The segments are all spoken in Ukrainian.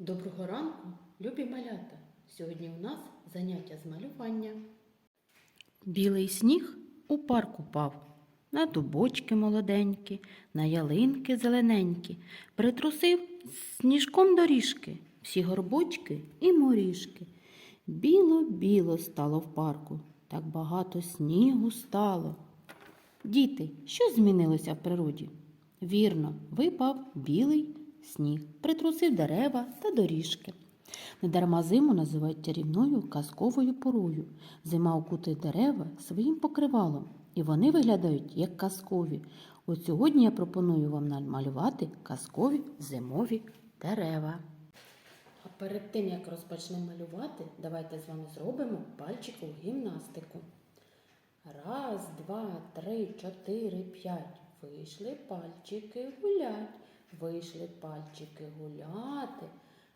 Доброго ранку, любі малята! Сьогодні у нас заняття з малювання. Білий сніг у парк упав, на дубочки молоденькі, на ялинки зелененькі, притрусив сніжком доріжки, всі горбочки і моріжки. Біло-біло стало в парку, так багато снігу стало. Діти, що змінилося в природі? Вірно, випав білий сніг, притрусив дерева та доріжки. Недарма зиму називають чарівною казковою порою. Зима окутує дерева своїм покривалом, і вони виглядають як казкові. От сьогодні я пропоную вам намалювати казкові зимові дерева. А перед тим, як розпочнемо малювати, давайте з вами зробимо пальчикову гімнастику. Раз, два, три, чотири, п'ять. Вийшли пальчики гулять. Вийшли пальчики гуляти.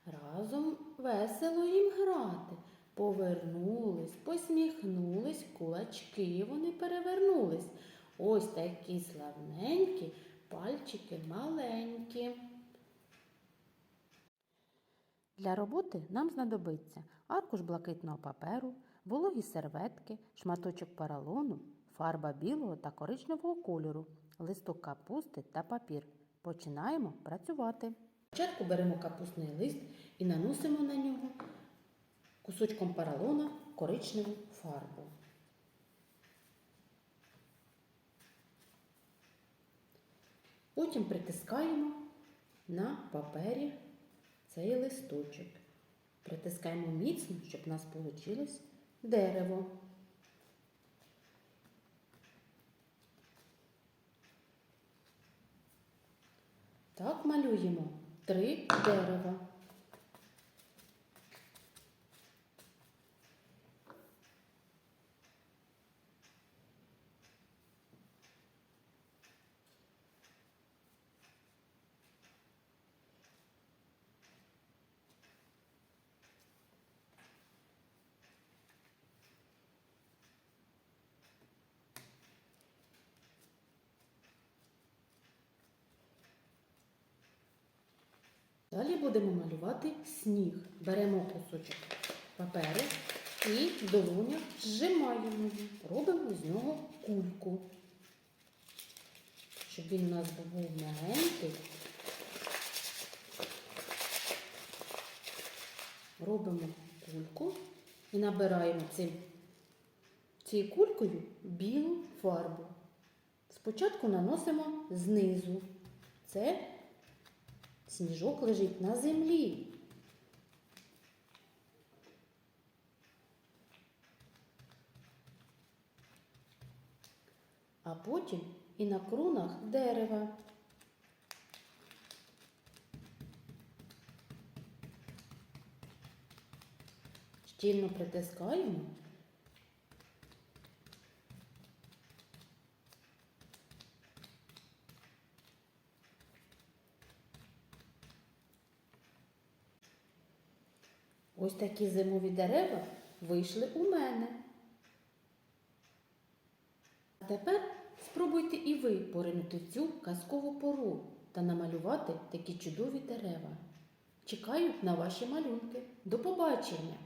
Разом весело їм грати. Повернулись, посміхнулись, кулачки вони перевернулись. Ось такі славненькі пальчики маленькі. Для роботи нам знадобиться аркуш блакитного паперу, вологі серветки, шматочок поролону, фарба білого та коричневого кольору, листок капусти та папір. Починаємо працювати. Спочатку беремо капустний лист і наносимо на нього кусочком поролона коричневу фарбу. Потім притискаємо на папері цей листочок. Притискаємо міцно, щоб у нас вийшло дерево. Так малюємо три дерева. Далі будемо малювати сніг. Беремо кусочок паперу і в долонях зжимаємо. Робимо з нього кульку. Щоб він у нас був мягенький. Робимо кульку і набираємо цим, цією кулькою білу фарбу. Спочатку наносимо знизу. Це Сніжок лежить на землі. А потім і на кронах дерева. Щільно притискаємо. Ось такі зимові дерева вийшли у мене. А тепер спробуйте і ви поринути в цю казкову пору та намалювати такі чудові дерева. Чекаю на ваші малюнки. До побачення!